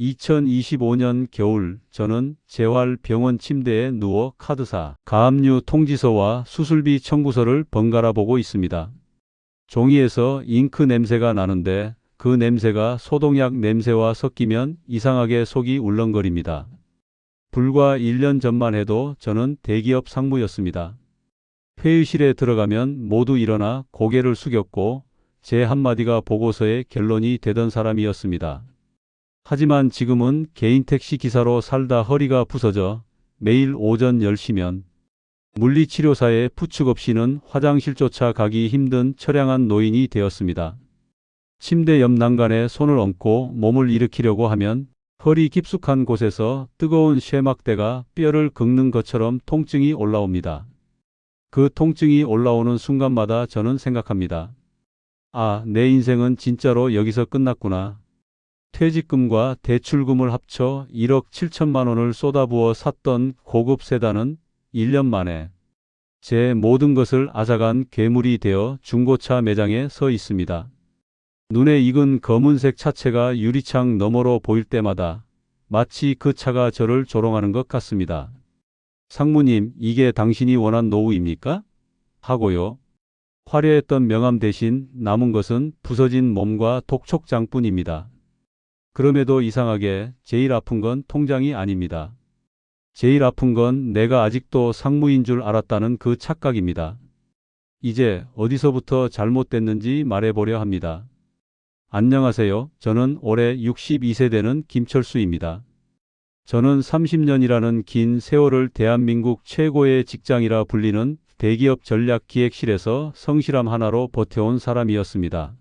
2025년 겨울 저는 재활 병원 침대에 누워 카드사, 가압류 통지서와 수술비 청구서를 번갈아 보고 있습니다. 종이에서 잉크 냄새가 나는데 그 냄새가 소독약 냄새와 섞이면 이상하게 속이 울렁거립니다. 불과 1년 전만 해도 저는 대기업 상무였습니다. 회의실에 들어가면 모두 일어나 고개를 숙였고 제 한마디가 보고서의 결론이 되던 사람이었습니다. 하지만 지금은 개인 택시 기사로 살다 허리가 부서져 매일 오전 10시면 물리치료사의 부축 없이는 화장실조차 가기 힘든 처량한 노인이 되었습니다. 침대 옆 난간에 손을 얹고 몸을 일으키려고 하면 허리 깊숙한 곳에서 뜨거운 쇠막대가 뼈를 긁는 것처럼 통증이 올라옵니다. 그 통증이 올라오는 순간마다 저는 생각합니다. 아, 내 인생은 진짜로 여기서 끝났구나. 퇴직금과 대출금을 합쳐 1억 7천만 원을 쏟아부어 샀던 고급 세단은 1년 만에 제 모든 것을 앗아간 괴물이 되어 중고차 매장에 서 있습니다. 눈에 익은 검은색 차체가 유리창 너머로 보일 때마다 마치 그 차가 저를 조롱하는 것 같습니다. 상무님, 이게 당신이 원한 노후입니까? 하고요. 화려했던 명함 대신 남은 것은 부서진 몸과 독촉장뿐입니다. 그럼에도 이상하게 제일 아픈 건 통장이 아닙니다. 제일 아픈 건 내가 아직도 상무인 줄 알았다는 그 착각입니다. 이제 어디서부터 잘못됐는지 말해보려 합니다. 안녕하세요. 저는 올해 62세 되는 김철수입니다. 저는 30년이라는 긴 세월을 대한민국 최고의 직장이라 불리는 대기업 전략기획실에서 성실함 하나로 버텨온 사람이었습니다.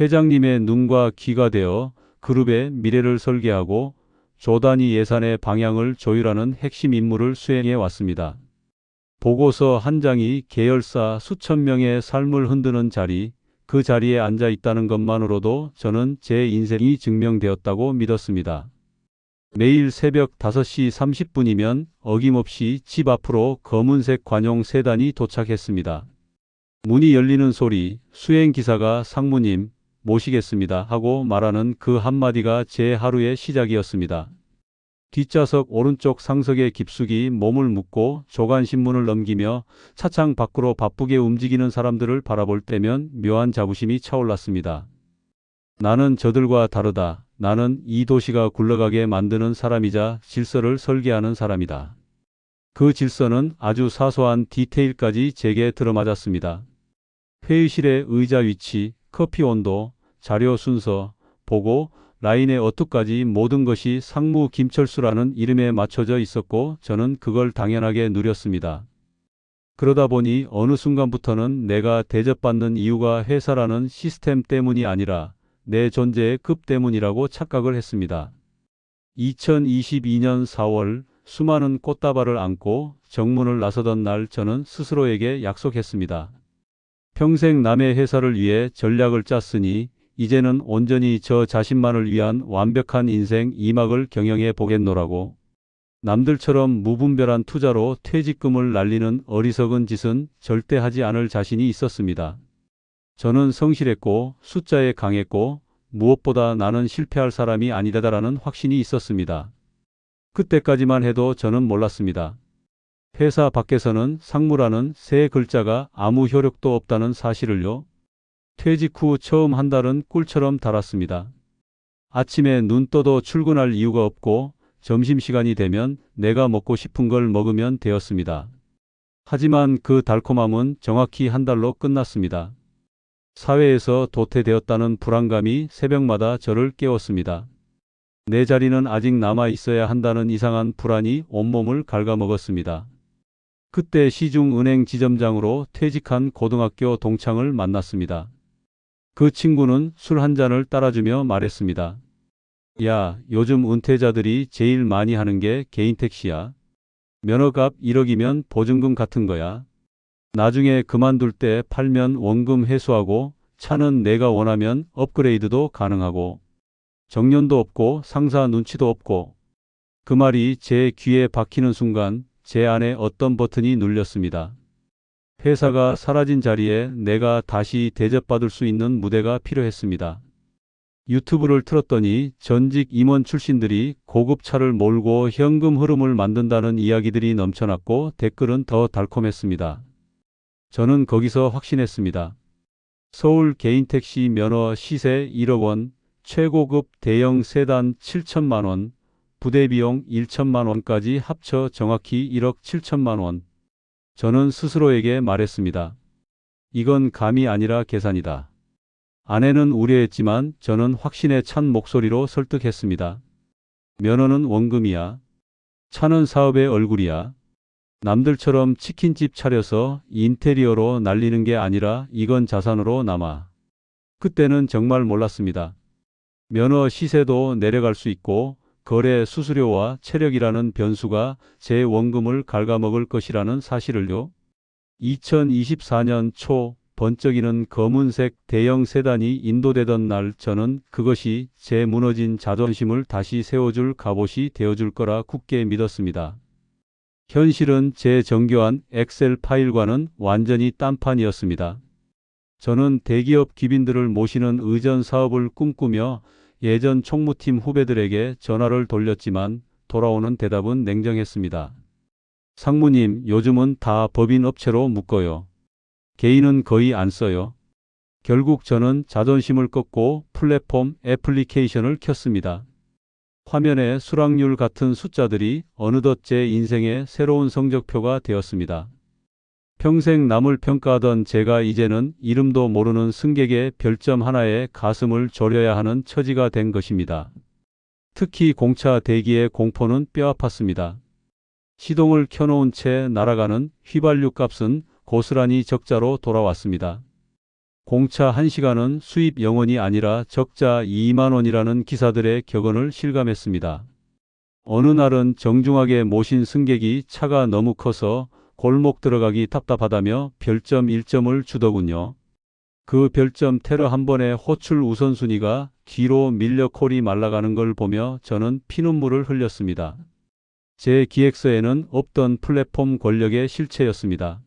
회장님의 눈과 귀가 되어 그룹의 미래를 설계하고 조단위 예산의 방향을 조율하는 핵심 임무를 수행해 왔습니다. 보고서 한 장이 계열사 수천 명의 삶을 흔드는 자리, 그 자리에 앉아 있다는 것만으로도 저는 제 인생이 증명되었다고 믿었습니다. 매일 새벽 5시 30분이면 어김없이 집 앞으로 검은색 관용 세단이 도착했습니다. 문이 열리는 소리, 수행기사가 상무님, 모시겠습니다 하고 말하는 그 한마디가 제 하루의 시작이었습니다. 뒷좌석 오른쪽 상석에 깊숙이 몸을 묻고 조간신문을 넘기며 차창 밖으로 바쁘게 움직이는 사람들을 바라볼 때면 묘한 자부심이 차올랐습니다. 나는 저들과 다르다. 나는 이 도시가 굴러가게 만드는 사람이자 질서를 설계하는 사람이다. 그 질서는 아주 사소한 디테일까지 제게 들어맞았습니다. 회의실의 의자 위치, 커피 온도, 자료 순서, 보고, 라인의 어투까지 모든 것이 상무 김철수라는 이름에 맞춰져 있었고 저는 그걸 당연하게 누렸습니다. 그러다 보니 어느 순간부터는 내가 대접받는 이유가 회사라는 시스템 때문이 아니라 내 존재의 급 때문이라고 착각을 했습니다. 2022년 4월 수많은 꽃다발을 안고 정문을 나서던 날 저는 스스로에게 약속했습니다. 평생 남의 회사를 위해 전략을 짰으니 이제는 온전히 저 자신만을 위한 완벽한 인생 이막을 경영해 보겠노라고. 남들처럼 무분별한 투자로 퇴직금을 날리는 어리석은 짓은 절대 하지 않을 자신이 있었습니다. 저는 성실했고 숫자에 강했고 무엇보다 나는 실패할 사람이 아니다라는 확신이 있었습니다. 그때까지만 해도 저는 몰랐습니다. 회사 밖에서는 상무라는 세 글자가 아무 효력도 없다는 사실을요. 퇴직 후 처음 한 달은 꿀처럼 달았습니다. 아침에 눈 떠도 출근할 이유가 없고 점심시간이 되면 내가 먹고 싶은 걸 먹으면 되었습니다. 하지만 그 달콤함은 정확히 한 달로 끝났습니다. 사회에서 도태되었다는 불안감이 새벽마다 저를 깨웠습니다. 내 자리는 아직 남아 있어야 한다는 이상한 불안이 온몸을 갉아먹었습니다. 그때 시중은행 지점장으로 퇴직한 고등학교 동창을 만났습니다. 그 친구는 술 한 잔을 따라주며 말했습니다. 야, 요즘 은퇴자들이 제일 많이 하는 게 개인 택시야. 면허값 1억이면 보증금 같은 거야. 나중에 그만둘 때 팔면 원금 회수하고 차는 내가 원하면 업그레이드도 가능하고 정년도 없고 상사 눈치도 없고 그 말이 제 귀에 박히는 순간 제 안에 어떤 버튼이 눌렸습니다. 회사가 사라진 자리에 내가 다시 대접받을 수 있는 무대가 필요했습니다. 유튜브를 틀었더니 전직 임원 출신들이 고급 차를 몰고 현금 흐름을 만든다는 이야기들이 넘쳐났고 댓글은 더 달콤했습니다. 저는 거기서 확신했습니다. 서울 개인 택시 면허 시세 1억 원, 최고급 대형 세단 7천만 원, 부대 비용 1천만 원까지 합쳐 정확히 1억 7천만 원. 저는 스스로에게 말했습니다. 이건 감이 아니라 계산이다. 아내는 우려했지만 저는 확신에 찬 목소리로 설득했습니다. 면허는 원금이야. 차는 사업의 얼굴이야. 남들처럼 치킨집 차려서 인테리어로 날리는 게 아니라 이건 자산으로 남아. 그때는 정말 몰랐습니다. 면허 시세도 내려갈 수 있고 거래 수수료와 체력이라는 변수가 제 원금을 갉아먹을 것이라는 사실을요. 2024년 초 번쩍이는 검은색 대형 세단이 인도되던 날 저는 그것이 제 무너진 자존심을 다시 세워줄 갑옷이 되어줄 거라 굳게 믿었습니다. 현실은 제 정교한 엑셀 파일과는 완전히 딴판이었습니다. 저는 대기업 기빈들을 모시는 의전 사업을 꿈꾸며 예전 총무팀 후배들에게 전화를 돌렸지만 돌아오는 대답은 냉정했습니다. 상무님, 요즘은 다 법인 업체로 묶어요. 개인은 거의 안 써요. 결국 저는 자존심을 꺾고 플랫폼 애플리케이션을 켰습니다. 화면에 수락률 같은 숫자들이 어느덧 제 인생의 새로운 성적표가 되었습니다. 평생 남을 평가하던 제가 이제는 이름도 모르는 승객의 별점 하나에 가슴을 졸여야 하는 처지가 된 것입니다. 특히 공차 대기의 공포는 뼈아팠습니다. 시동을 켜놓은 채 날아가는 휘발유 값은 고스란히 적자로 돌아왔습니다. 공차 1시간은 수입 영원이 아니라 적자 2만 원이라는 기사들의 격언을 실감했습니다. 어느 날은 정중하게 모신 승객이 차가 너무 커서 골목 들어가기 답답하다며 별점 1점을 주더군요. 그 별점 테러 한 번에 호출 우선순위가 뒤로 밀려 콜이 말라가는 걸 보며 저는 피눈물을 흘렸습니다. 제 기획서에는 없던 플랫폼 권력의 실체였습니다.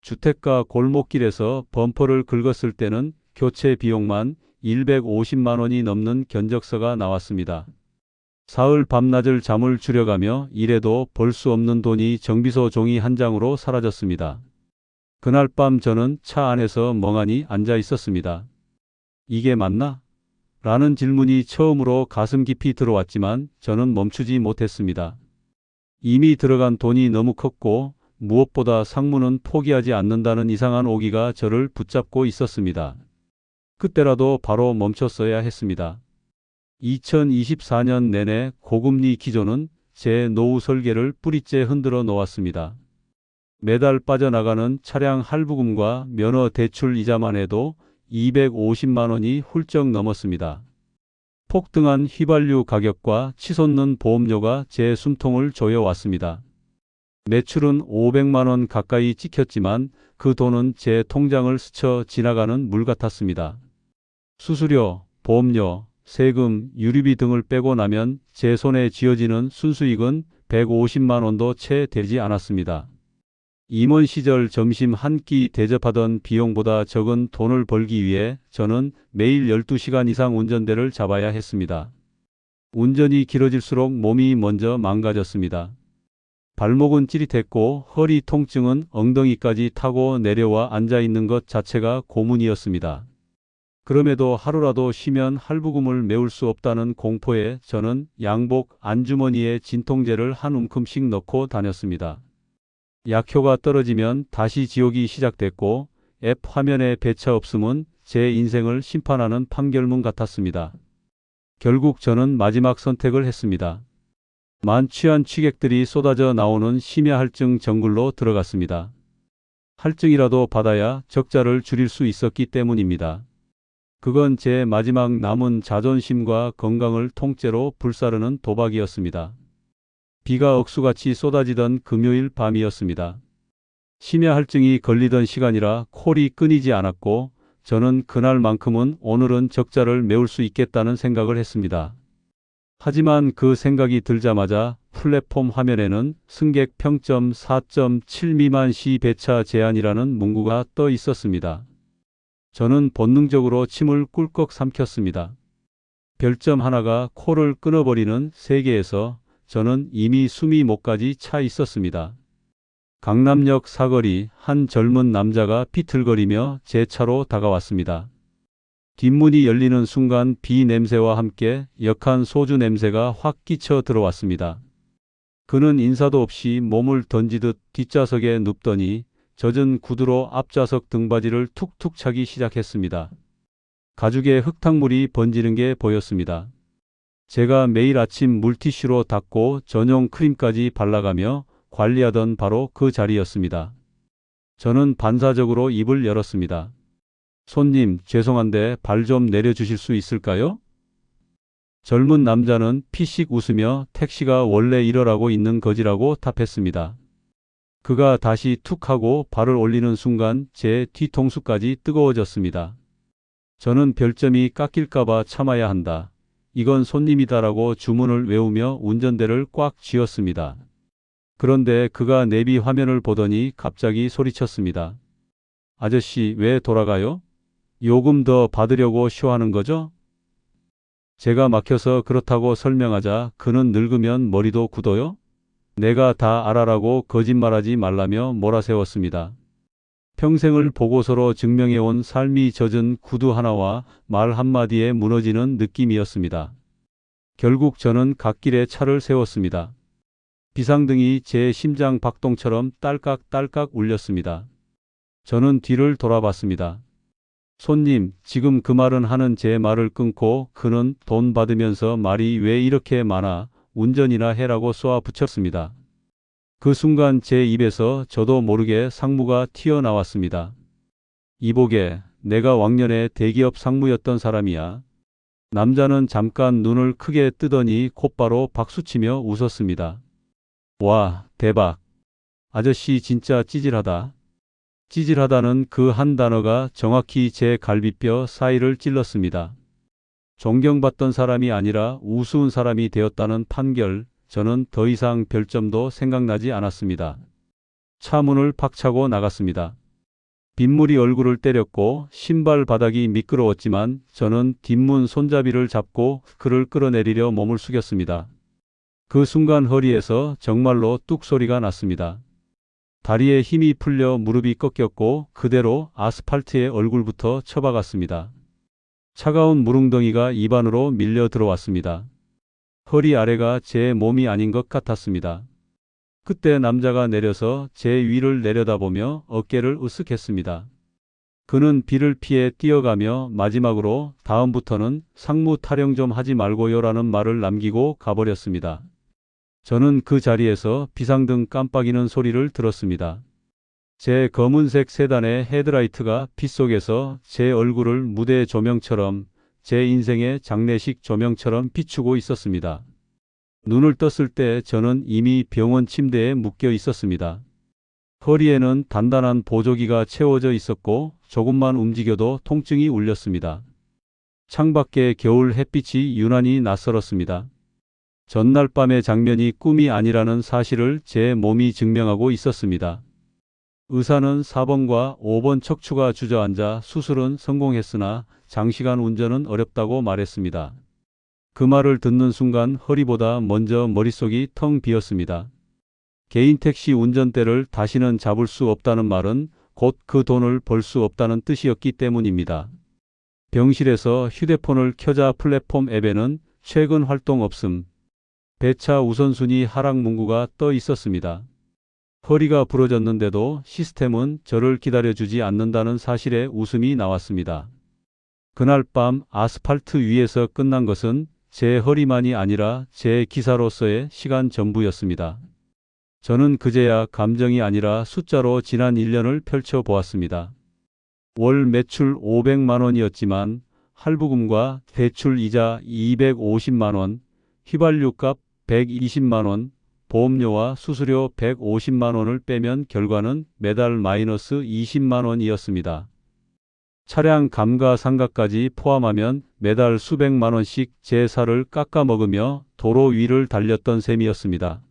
주택가 골목길에서 범퍼를 긁었을 때는 교체 비용만 150만 원이 넘는 견적서가 나왔습니다. 사흘 밤낮을 잠을 줄여가며 일해도 벌 수 없는 돈이 정비소 종이 한 장으로 사라졌습니다. 그날 밤 저는 차 안에서 멍하니 앉아 있었습니다. 이게 맞나? 라는 질문이 처음으로 가슴 깊이 들어왔지만 저는 멈추지 못했습니다. 이미 들어간 돈이 너무 컸고 무엇보다 상무는 포기하지 않는다는 이상한 오기가 저를 붙잡고 있었습니다. 그때라도 바로 멈췄어야 했습니다. 2024년 내내 고금리 기조는 제 노후 설계를 뿌리째 흔들어 놓았습니다. 매달 빠져나가는 차량 할부금과 면허 대출 이자만 해도 250만 원이 훌쩍 넘었습니다. 폭등한 휘발유 가격과 치솟는 보험료가 제 숨통을 조여왔습니다. 매출은 500만 원 가까이 찍혔지만 그 돈은 제 통장을 스쳐 지나가는 물 같았습니다. 수수료, 보험료, 세금, 유류비 등을 빼고 나면 제 손에 쥐어지는 순수익은 150만 원도 채 되지 않았습니다. 임원 시절 점심 한 끼 대접하던 비용보다 적은 돈을 벌기 위해 저는 매일 12시간 이상 운전대를 잡아야 했습니다. 운전이 길어질수록 몸이 먼저 망가졌습니다. 발목은 찌릿했고 허리 통증은 엉덩이까지 타고 내려와 앉아 있는 것 자체가 고문이었습니다. 그럼에도 하루라도 쉬면 할부금을 메울 수 없다는 공포에 저는 양복 안주머니에 진통제를 한 움큼씩 넣고 다녔습니다. 약효가 떨어지면 다시 지옥이 시작됐고 앱 화면에 배차 없음은 제 인생을 심판하는 판결문 같았습니다. 결국 저는 마지막 선택을 했습니다. 만취한 취객들이 쏟아져 나오는 심야 할증 정글로 들어갔습니다. 할증이라도 받아야 적자를 줄일 수 있었기 때문입니다. 그건 제 마지막 남은 자존심과 건강을 통째로 불사르는 도박이었습니다. 비가 억수같이 쏟아지던 금요일 밤이었습니다. 심야 할증이 걸리던 시간이라 콜이 끊이지 않았고 저는 그날만큼은 오늘은 적자를 메울 수 있겠다는 생각을 했습니다. 하지만 그 생각이 들자마자 플랫폼 화면에는 승객 평점 4.7 미만 시 배차 제한이라는 문구가 떠 있었습니다. 저는 본능적으로 침을 꿀꺽 삼켰습니다. 별점 하나가 코를 끊어버리는 세계에서 저는 이미 숨이 목까지 차 있었습니다. 강남역 사거리 한 젊은 남자가 비틀거리며 제 차로 다가왔습니다. 뒷문이 열리는 순간 비 냄새와 함께 역한 소주 냄새가 확 끼쳐 들어왔습니다. 그는 인사도 없이 몸을 던지듯 뒷좌석에 눕더니 젖은 구두로 앞좌석 등받이를 툭툭 차기 시작했습니다. 가죽에 흙탕물이 번지는 게 보였습니다. 제가 매일 아침 물티슈로 닦고 전용 크림까지 발라가며 관리하던 바로 그 자리였습니다. 저는 반사적으로 입을 열었습니다. 손님, 죄송한데 발 좀 내려주실 수 있을까요? 젊은 남자는 피식 웃으며 택시가 원래 이러라고 있는 거지라고 답했습니다. 그가 다시 툭 하고 발을 올리는 순간 제 뒤통수까지 뜨거워졌습니다. 저는 별점이 깎일까봐 참아야 한다. 이건 손님이다라고 주문을 외우며 운전대를 꽉 쥐었습니다. 그런데 그가 내비 화면을 보더니 갑자기 소리쳤습니다. 아저씨, 왜 돌아가요? 요금 더 받으려고 쇼하는 거죠? 제가 막혀서 그렇다고 설명하자 그는 늙으면 머리도 굳어요? 내가 다 알아라고 거짓말하지 말라며 몰아세웠습니다. 평생을 보고서로 증명해온 삶이 젖은 구두 하나와 말 한마디에 무너지는 느낌이었습니다. 결국 저는 갓길에 차를 세웠습니다. 비상등이 제 심장 박동처럼 딸깍딸깍 울렸습니다. 저는 뒤를 돌아봤습니다. 손님, 지금 그 말은 하는 제 말을 끊고 그는 돈 받으면서 말이 왜 이렇게 많아 운전이나 해라고 쏘아 붙였습니다. 그 순간 제 입에서 저도 모르게 상무가 튀어나왔습니다. 이보게, 내가 왕년에 대기업 상무였던 사람이야. 남자는 잠깐 눈을 크게 뜨더니 곧바로 박수치며 웃었습니다. 와, 대박. 아저씨 진짜 찌질하다. 찌질하다는 그 한 단어가 정확히 제 갈비뼈 사이를 찔렀습니다. 존경받던 사람이 아니라 우스운 사람이 되었다는 판결, 저는 더 이상 별점도 생각나지 않았습니다. 차 문을 팍 차고 나갔습니다. 빗물이 얼굴을 때렸고 신발 바닥이 미끄러웠지만 저는 뒷문 손잡이를 잡고 그를 끌어내리려 몸을 숙였습니다. 그 순간 허리에서 정말로 뚝 소리가 났습니다. 다리에 힘이 풀려 무릎이 꺾였고 그대로 아스팔트에 얼굴부터 쳐박았습니다. 차가운 무릉덩이가 입안으로 밀려 들어왔습니다. 허리 아래가 제 몸이 아닌 것 같았습니다. 그때 남자가 내려서 제 위를 내려다보며 어깨를 으쓱했습니다. 그는 비를 피해 뛰어가며 마지막으로 다음부터는 상무 타령 좀 하지 말고요 라는 말을 남기고 가버렸습니다. 저는 그 자리에서 비상등 깜빡이는 소리를 들었습니다. 제 검은색 세단의 헤드라이트가 빗속에서 제 얼굴을 무대 조명처럼 제 인생의 장례식 조명처럼 비추고 있었습니다. 눈을 떴을 때 저는 이미 병원 침대에 묶여 있었습니다. 허리에는 단단한 보조기가 채워져 있었고 조금만 움직여도 통증이 울렸습니다. 창밖에 겨울 햇빛이 유난히 낯설었습니다. 전날 밤의 장면이 꿈이 아니라는 사실을 제 몸이 증명하고 있었습니다. 의사는 4번과 5번 척추가 주저앉아 수술은 성공했으나 장시간 운전은 어렵다고 말했습니다. 그 말을 듣는 순간 허리보다 먼저 머릿속이 텅 비었습니다. 개인 택시 운전대를 다시는 잡을 수 없다는 말은 곧 그 돈을 벌 수 없다는 뜻이었기 때문입니다. 병실에서 휴대폰을 켜자 플랫폼 앱에는 최근 활동 없음, 배차 우선순위 하락 문구가 떠 있었습니다. 허리가 부러졌는데도 시스템은 저를 기다려주지 않는다는 사실에 웃음이 나왔습니다. 그날 밤 아스팔트 위에서 끝난 것은 제 허리만이 아니라 제 기사로서의 시간 전부였습니다. 저는 그제야 감정이 아니라 숫자로 지난 1년을 펼쳐보았습니다. 월 매출 500만 원이었지만 할부금과 대출 이자 250만 원, 휘발유값 120만 원, 보험료와 수수료 150만 원을 빼면 결과는 매달 마이너스 20만 원이었습니다. 차량 감가상각까지 포함하면 매달 수백만 원씩 제 살을 깎아 먹으며 도로 위를 달렸던 셈이었습니다.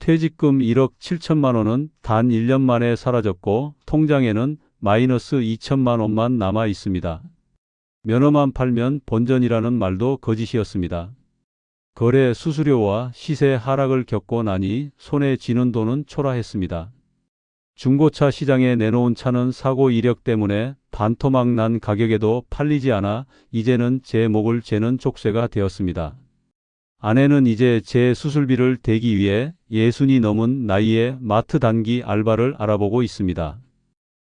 퇴직금 1억 7천만 원은 단 1년 만에 사라졌고 통장에는 마이너스 2천만 원만 남아 있습니다. 면허만 팔면 본전이라는 말도 거짓이었습니다. 거래 수수료와 시세 하락을 겪고 나니 손에 쥐는 돈은 초라했습니다. 중고차 시장에 내놓은 차는 사고 이력 때문에 반토막 난 가격에도 팔리지 않아 이제는 제 목을 재는 족쇄가 되었습니다. 아내는 이제 제 수술비를 대기 위해 예순이 넘은 나이에 마트 단기 알바를 알아보고 있습니다.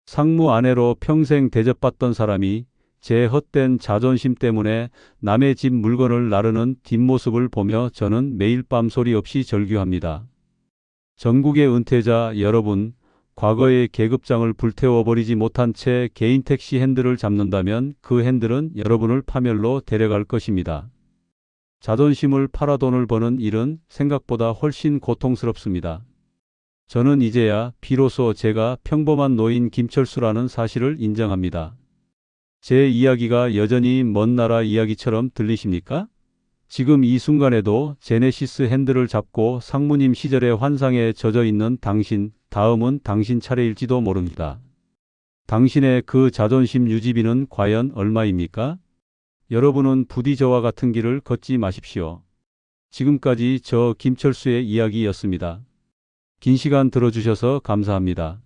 상무 아내로 평생 대접받던 사람이 제 헛된 자존심 때문에 남의 집 물건을 나르는 뒷모습을 보며 저는 매일 밤 소리 없이 절규합니다. 전국의 은퇴자 여러분, 과거의 계급장을 불태워버리지 못한 채 개인 택시 핸들을 잡는다면 그 핸들은 여러분을 파멸로 데려갈 것입니다. 자존심을 팔아 돈을 버는 일은 생각보다 훨씬 고통스럽습니다. 저는 이제야 비로소 제가 평범한 노인 김철수라는 사실을 인정합니다. 제 이야기가 여전히 먼 나라 이야기처럼 들리십니까? 지금 이 순간에도 제네시스 핸들을 잡고 상무님 시절의 환상에 젖어 있는 당신, 다음은 당신 차례일지도 모릅니다. 당신의 그 자존심 유지비는 과연 얼마입니까? 여러분은 부디 저와 같은 길을 걷지 마십시오. 지금까지 저 김철수의 이야기였습니다. 긴 시간 들어주셔서 감사합니다.